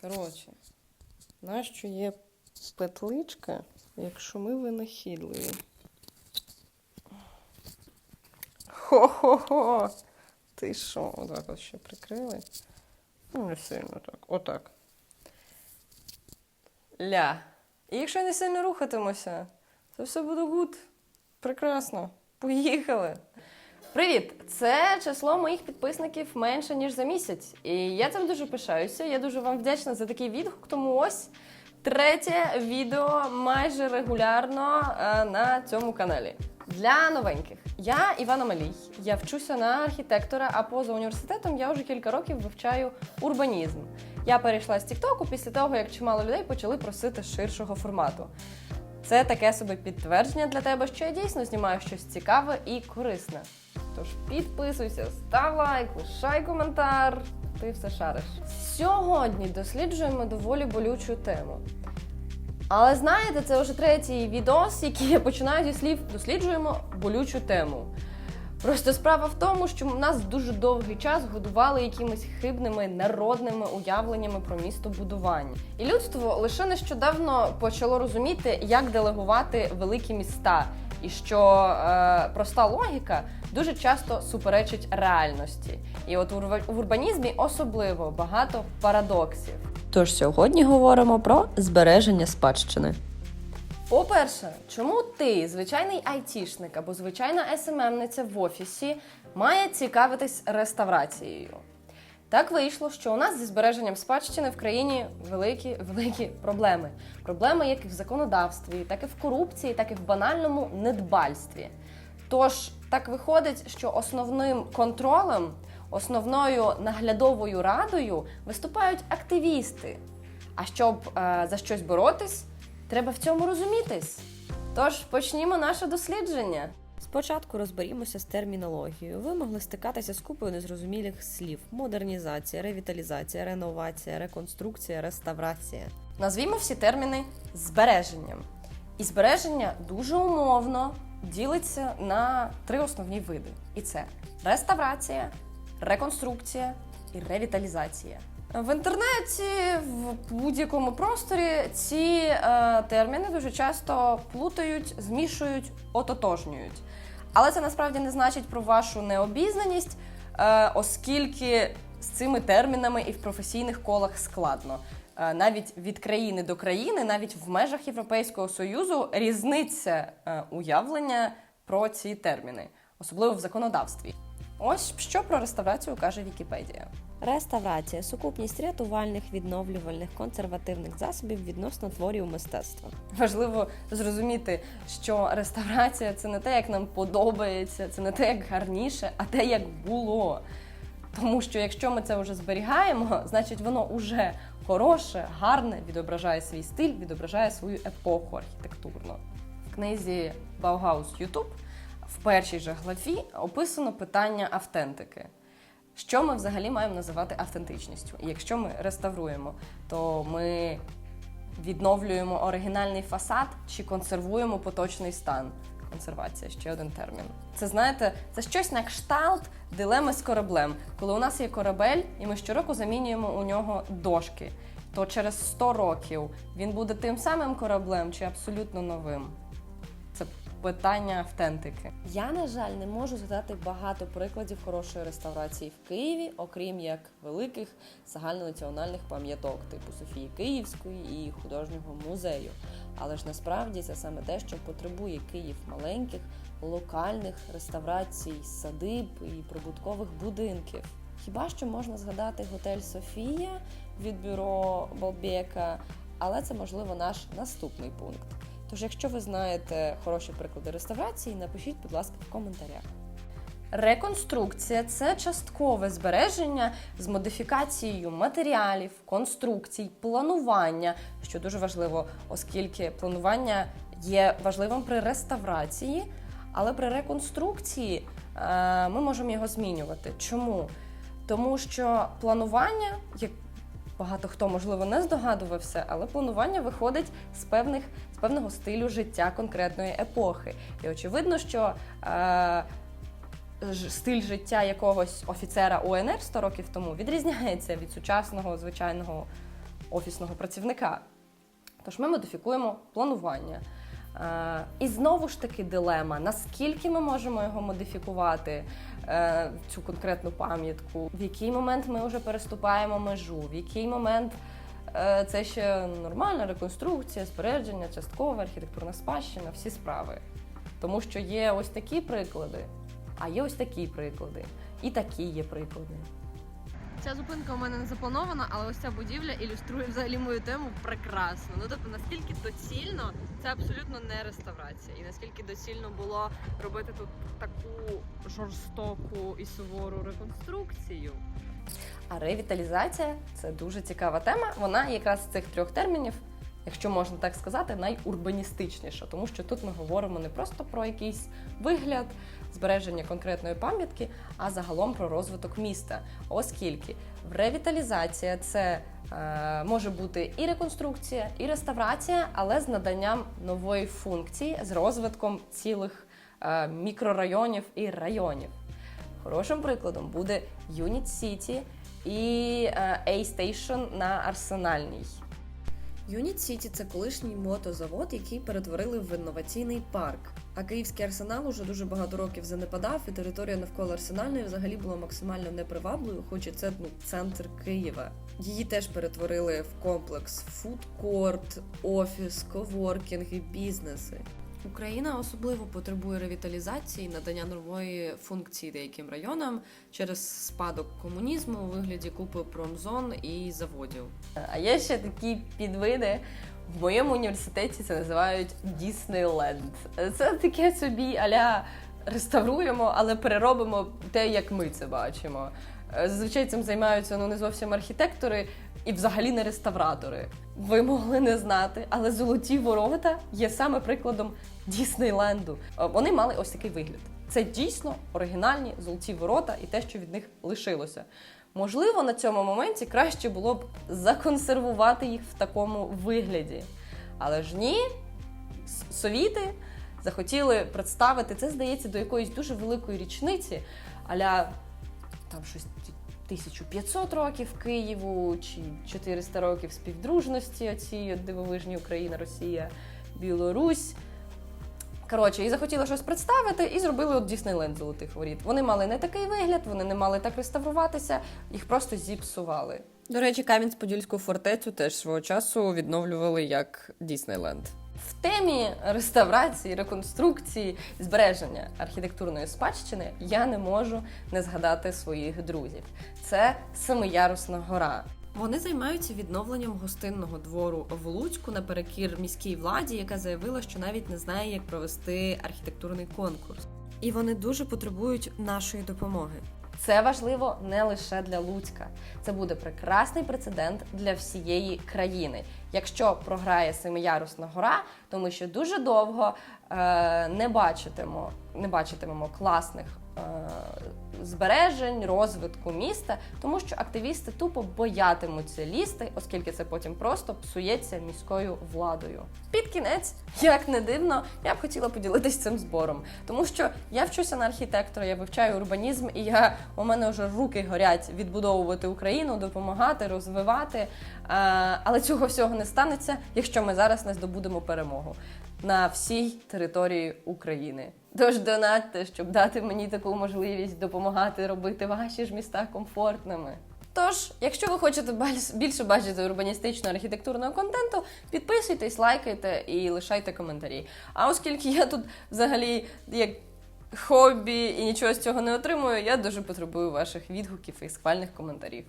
Коротше, нащо є петличка, якщо ми винахідливі? Хо-хо-хо! Ти що? Отак от ще прикрили? Ну, не сильно так. Отак. Ля. І якщо не сильно рухатимуся, то все буде гуд. Прекрасно. Поїхали. Привіт! Це число моїх підписників менше ніж за місяць. І я цим дуже пишаюся. Я дуже вам вдячна за такий відгук. Тому ось третє відео майже регулярно е, на цьому каналі. Для новеньких я Івана Малій. Я вчуся на архітектора, а поза університетом я вже кілька років вивчаю урбанізм. Я перейшла з Тіктоку після того, як чимало людей почали просити ширшого формату. Це таке собі підтвердження для тебе, що я дійсно знімаю щось цікаве і корисне. Тож підписуйся, став лайк, лишай коментар. Ти все шариш. Сьогодні досліджуємо доволі болючу тему. Але знаєте, це вже третій відос, який я починаю зі слів досліджуємо болючу тему. Просто справа в тому, що нас дуже довгий час годували якимись хибними народними уявленнями про містобудування. І людство лише нещодавно почало розуміти, як делегувати великі міста, і що е, проста логіка дуже часто суперечить реальності. І от у в урбанізмі особливо багато парадоксів. Тож сьогодні говоримо про збереження спадщини. По-перше, чому ти, звичайний айтішник або звичайна СММниця в офісі, має цікавитись реставрацією? Так вийшло, що у нас зі збереженням спадщини в країні великі великі проблеми. Проблеми як і в законодавстві, так і в корупції, так і в банальному недбальстві. Тож так виходить, що основним контролем, основною наглядовою радою виступають активісти. А щоб е, за щось боротись, треба в цьому розумітись. Тож почнімо наше дослідження. Спочатку розберімося з термінологією. Ви могли стикатися з купою незрозумілих слів: модернізація, ревіталізація, реновація, реконструкція, реставрація. Назвімо всі терміни збереженням. І збереження дуже умовно ділиться на три основні види: і це реставрація, реконструкція і ревіталізація. В інтернеті, в будь-якому просторі ці е, терміни дуже часто плутають, змішують, ототожнюють. Але це насправді не значить про вашу необізнаність, е, оскільки з цими термінами і в професійних колах складно. Е, навіть від країни до країни, навіть в межах Європейського союзу, різниця е, уявлення про ці терміни, особливо в законодавстві. Ось що про реставрацію каже Вікіпедія. Реставрація сукупність рятувальних, відновлювальних, консервативних засобів відносно творів мистецтва. Важливо зрозуміти, що реставрація це не те, як нам подобається, це не те, як гарніше, а те, як було. Тому що якщо ми це вже зберігаємо, значить воно вже хороше, гарне, відображає свій стиль, відображає свою епоху архітектурно. В книзі Баугаус Ютуб в першій же главі описано питання автентики. Що ми взагалі маємо називати автентичністю? І якщо ми реставруємо, то ми відновлюємо оригінальний фасад чи консервуємо поточний стан. Консервація ще один термін. Це знаєте, це щось на кшталт дилеми з кораблем. Коли у нас є корабель, і ми щороку замінюємо у нього дошки, то через 100 років він буде тим самим кораблем чи абсолютно новим. Це питання автентики. Я, на жаль, не можу згадати багато прикладів хорошої реставрації в Києві, окрім як великих загальнонаціональних пам'яток, типу Софії Київської і художнього музею. Але ж насправді це саме те, що потребує Київ маленьких локальних реставрацій садиб і прибуткових будинків. Хіба що можна згадати готель Софія від бюро Балбека, але це можливо наш наступний пункт. Тож, якщо ви знаєте хороші приклади реставрації, напишіть, будь ласка, в коментарях. Реконструкція це часткове збереження з модифікацією матеріалів, конструкцій, планування, що дуже важливо, оскільки планування є важливим при реставрації, але при реконструкції е, ми можемо його змінювати. Чому? Тому що планування, як багато хто можливо не здогадувався, але планування виходить з певних певного стилю життя конкретної епохи. І очевидно, що е, стиль життя якогось офіцера УНР 100 років тому відрізняється від сучасного звичайного офісного працівника. Тож ми модифікуємо планування. Е, і знову ж таки дилема: наскільки ми можемо його модифікувати, е, цю конкретну пам'ятку, в який момент ми вже переступаємо межу, в який момент це ще нормальна реконструкція, збереження, часткова архітектурна спадщина, всі справи. Тому що є ось такі приклади, а є ось такі приклади, і такі є приклади. Ця зупинка у мене не запланована, але ось ця будівля ілюструє взагалі мою тему прекрасно. Ну тобто, наскільки доцільно це абсолютно не реставрація, і наскільки доцільно було робити тут таку жорстоку і сувору реконструкцію. А ревіталізація це дуже цікава тема. Вона якраз з цих трьох термінів, якщо можна так сказати, найурбаністичніша, тому що тут ми говоримо не просто про якийсь вигляд, збереження конкретної пам'ятки, а загалом про розвиток міста. Оскільки ревіталізація це е, може бути і реконструкція, і реставрація, але з наданням нової функції, з розвитком цілих е, мікрорайонів і районів. Хорошим прикладом буде Unit City і е, A-Station на Арсенальній. Юніт Сіті це колишній мотозавод, який перетворили в інноваційний парк. А київський арсенал уже дуже багато років занепадав, і територія навколо арсенальної взагалі була максимально непривабливою, хоч і це ну, центр Києва. Її теж перетворили в комплекс фудкорт, офіс, коворкінг і бізнеси. Україна особливо потребує ревіталізації, надання нової функції деяким районам через спадок комунізму у вигляді купи промзон і заводів. А є ще такі підвиди. В моєму університеті це називають Діснейленд. Це таке собі аля реставруємо, але переробимо те, як ми це бачимо. Е, Зазвичай цим займаються ну не зовсім архітектори і взагалі не реставратори. Ви могли не знати, але золоті ворота є саме прикладом Діснейленду. Е, Вони мали ось такий вигляд. Це дійсно оригінальні золоті ворота і те, що від них лишилося. Можливо, на цьому моменті краще було б законсервувати їх в такому вигляді. Але ж ні, совіти захотіли представити це, здається, до якоїсь дуже великої річниці, аля там щось 1500 років Києву чи 400 років співдружності, оці дивовижні Україна, Росія, Білорусь. Коротше, і захотіли щось представити, і зробили от Діснейленд золотих воріт. Вони мали не такий вигляд, вони не мали так реставруватися, їх просто зіпсували. До речі, Кам'янець-Подільську фортецю теж свого часу відновлювали як Діснейленд. В темі реставрації, реконструкції, збереження архітектурної спадщини я не можу не згадати своїх друзів. Це Семиярусна гора. Вони займаються відновленням гостинного двору в Луцьку наперекір міській владі, яка заявила, що навіть не знає, як провести архітектурний конкурс. І вони дуже потребують нашої допомоги. Це важливо не лише для Луцька. Це буде прекрасний прецедент для всієї країни. Якщо програє Семиярусна гора, тому що дуже довго не бачитимо, не бачитимемо класних е, збережень, розвитку міста, тому що активісти тупо боятимуться лізти, оскільки це потім просто псується міською владою. Під кінець, як не дивно, я б хотіла поділитися цим збором, тому що я вчуся на архітектора, я вивчаю урбанізм, і я у мене вже руки горять відбудовувати Україну, допомагати, розвивати. Е, але цього всього не станеться, якщо ми зараз не здобудемо перемогу на всій території України. Тож донатьте, щоб дати мені таку можливість допомагати робити ваші ж міста комфортними. Тож, якщо ви хочете більше бачити урбаністичного архітектурного контенту, підписуйтесь, лайкайте і лишайте коментарі. А оскільки я тут взагалі як хобі і нічого з цього не отримую, я дуже потребую ваших відгуків і схвальних коментарів.